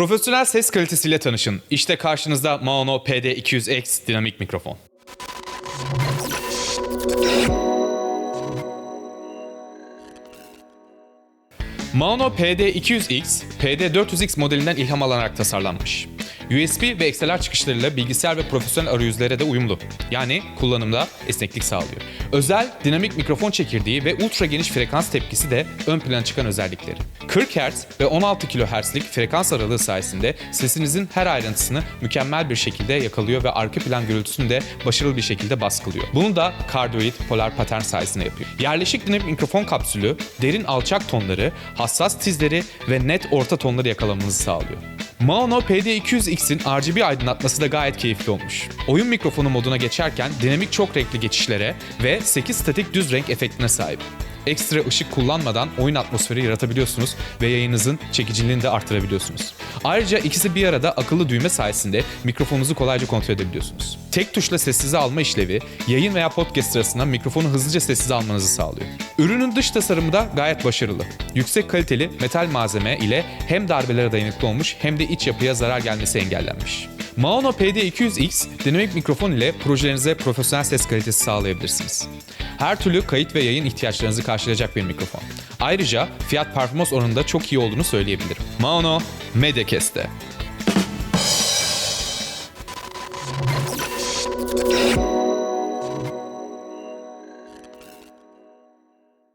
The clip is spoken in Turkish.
Profesyonel ses kalitesiyle tanışın. İşte karşınızda Maono PD200X dinamik mikrofon. Maono PD200X, PD400X modelinden ilham alınarak tasarlanmış. USB ve XLR çıkışlarıyla bilgisayar ve profesyonel arayüzlere de uyumlu. Yani kullanımda esneklik sağlıyor. Özel dinamik mikrofon çekirdeği ve ultra geniş frekans tepkisi de ön plana çıkan özellikleri. 40 Hz ve 16 kHz'lik frekans aralığı sayesinde sesinizin her ayrıntısını mükemmel bir şekilde yakalıyor ve arka plan gürültüsünü de başarılı bir şekilde baskılıyor. Bunu da kardioid polar patern sayesinde yapıyor. Yerleşik dinamik mikrofon kapsülü derin alçak tonları, hassas tizleri ve net orta tonları yakalamanızı sağlıyor. Maono PD200X'in RGB aydınlatması da gayet keyifli olmuş. Oyun mikrofonu moduna geçerken dinamik çok renkli geçişlere ve 8 statik düz renk efektine sahip. Ekstra ışık kullanmadan oyun atmosferi yaratabiliyorsunuz ve yayınınızın çekiciliğini de artırabiliyorsunuz. Ayrıca ikisi bir arada akıllı düğme sayesinde mikrofonunuzu kolayca kontrol edebiliyorsunuz. Tek tuşla sessize alma işlevi, yayın veya podcast sırasında mikrofonu hızlıca sessize almanızı sağlıyor. Ürünün dış tasarımı da gayet başarılı. Yüksek kaliteli metal malzeme ile hem darbelere dayanıklı olmuş hem de iç yapıya zarar gelmesi engellenmiş. Maono PD200X dinamik mikrofon ile projelerinize profesyonel ses kalitesi sağlayabilirsiniz. Her türlü kayıt ve yayın ihtiyaçlarınızı karşılayacak bir mikrofon. Ayrıca fiyat performans oranında çok iyi olduğunu söyleyebilirim. Maono Mediacast'te.